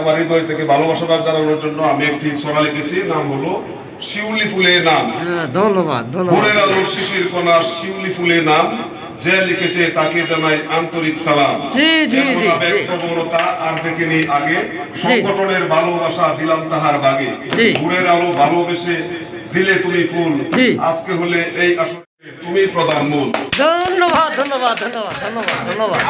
আমার হৃদয় থেকে ভালোবাসা জানানোর জন্য আমি একটি সোনা লিখেছি নাম হলো শিউলি ফুলের নাম। হ্যাঁ ধন্যবাদ ভোরের আলোর শিশির কণা শিউলি ফুলের নাম যে লিখেছে তাকে জানাই আন্তরিক সালাম। প্রবণতা আর দেখিনি আগে সংগঠনের ভালোবাসা দিলাম তাহার বাগে। ভোরের আলো ভালোবেসে দিলে তুমি ফুল। আজকে হলে এই আসলে তুমি প্রধান মূল। ধন্যবাদ ধন্যবাদ ধন্যবাদ ধন্যবাদ ধন্যবাদ।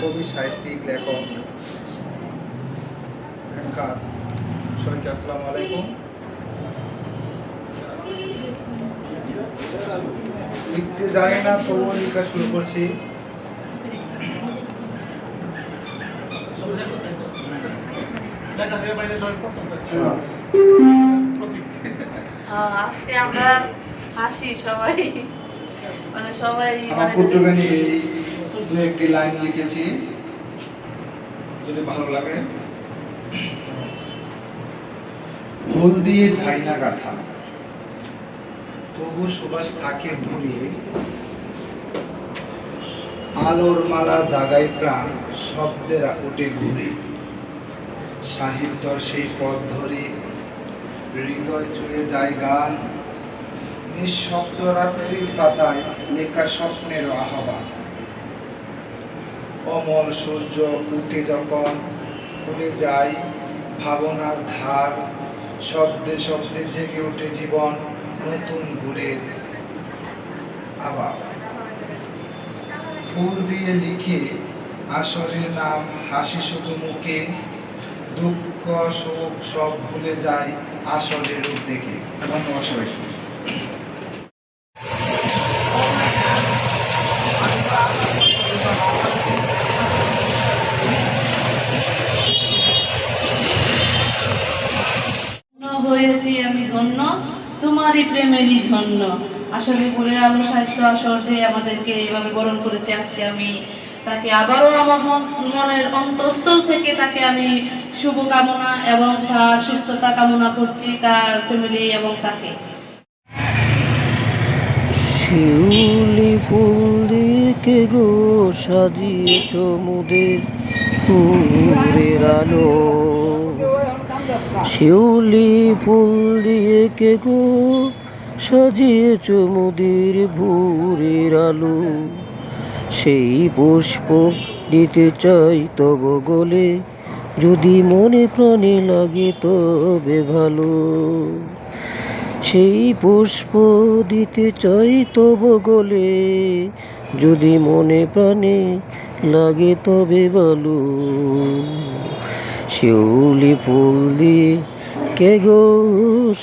কবি সাহিত্যিক লেখক ব্যাংকার সবাইকে আলাইকুম। লিখতে জানি না তবুও লেখা শুরু করছি। আহ, আজকে আমরা হাসি সবাই মানে সবাই মানে পুত্রগানি দু একটি লাইন লিখেছি। যদি ভালো লাগে। ফুল দিয়ে ছাই না গাথা। তবু সুবাস থাকে ভুলিয়ে আলোর মালা জাগায় প্রাণ শব্দের ওটে ঘুরে। সাহিত্যর সেই পথ ধরে হৃদয় চুয়ে যায় গান। নিঃশব্দ রাত্রির পাতায় লেখা স্বপ্নের আহ্বান। অমল সূর্য উঠে যখন খুলে যায় ভাবনার ধার, শব্দে শব্দে জেগে ওঠে জীবন নতুন ভোরের আবার। ফুল দিয়ে লিখে আসরের নাম, হাসি শুধু মুখে দুঃখ, শোক সব ভুলে যায় আসরের রূপ দেখে। ধন্যবাদ হয়েছি আমি ধন্য, তোমারই প্রেমেরই ধন্য। আসলে পরে আলো সাহিত্য আসর যে আমাদেরকে এইভাবে বরণ করেছে আজকে আমি, তাকে আবারও আমার মন- মনের অন্তঃস্থল থেকে তাকে আমি শুভকামনা এবং তার সুস্থতা কামনা করছি তার ফ্যামিলি এবং তাকে। শিউলি ফুল কে গো, সাজিয়েছ মুদের ফুলের আলো। শিউলি ফুল দিয়ে কে গো, সাজিয়েছ মুদের ভোরের আলো। সেই পুষ্প দিতে চাই তব গলে যদি মনে প্রাণে লাগে তবে ভালো। সেই পুষ্প দিতে চাই তব গলে, যদি মনে প্রাণে লাগে তবে বলো শিউলি ফুল দিয়ে কে গো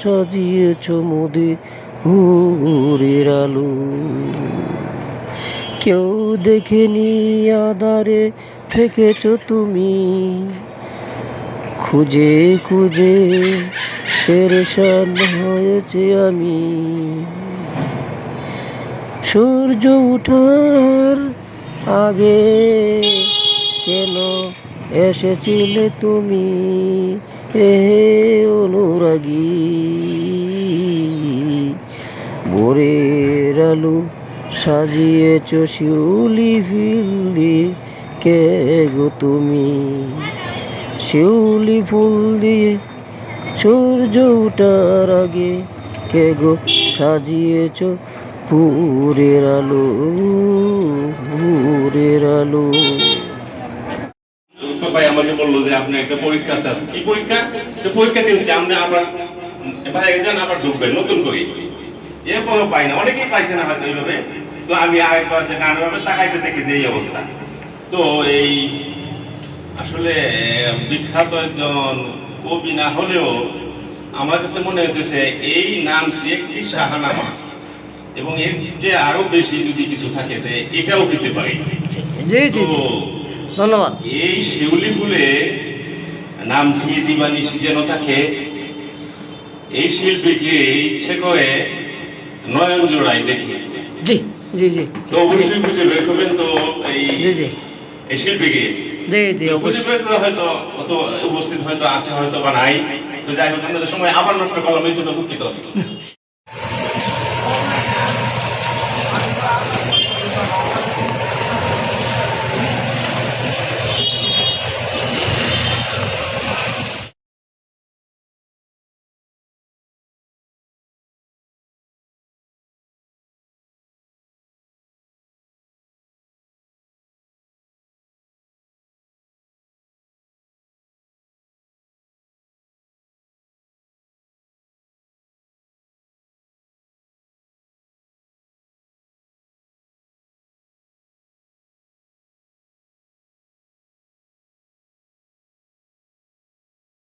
সাজিয়েছ মোদে হুরের আলো। কেউ দেখেনি আদারে থেকেছ তুমি খুঁজে খুঁজে পেরেশান হয়েছে আমি। সূর্য উঠার আগে কেন এসেছিলে তুমি? এ অনুরাগী। ভোরের আলো সাজিয়েছ শিউলি ফিল দিয়ে কে গো তুমি? শিউলি ফুল দিয়ে সূর্য ওঠার আগে কে গো সাজিয়েছ পুরের আলো পুরের আলো? ভাই আমাকে বলল যে আপনি একটা পরীক্ষা আছে। কি পরীক্ষা? আপনি আবার যান আবার ঢুকবেন নতুন করে। পাই না, অনেকেই পাইছে না তো আমি আরেকবার যে তাকাইতে দেখি যে এই অবস্থা। তো এই আসলে বিখ্যাত একজন কবি না হলেও আমার কাছে মনে হইতেছে এই নামটি একটি শাহানামা এবং এর যে আরও বেশি যদি কিছু থাকে এটাও হইতে পারে। জি জি ধন্যবাদ। এই শিউলি ফুলে নামটি দিবানিশি যেন থাকে এই শিল্পীকে ইচ্ছে করে নয়ন জোড়াই দেখি। জি জি জি। তো অবশ্যই খুঁজে বের করবেন তো এই জি জি। এই শিল্পীকে। জি জি অবশ্যই। হয়তো অত উপস্থিত হয়তো আছে হয়তো বা নাই। তো যাই হোক আপনাদের সময় আবার নষ্ট করলাম এই জন্য দুঃখিত।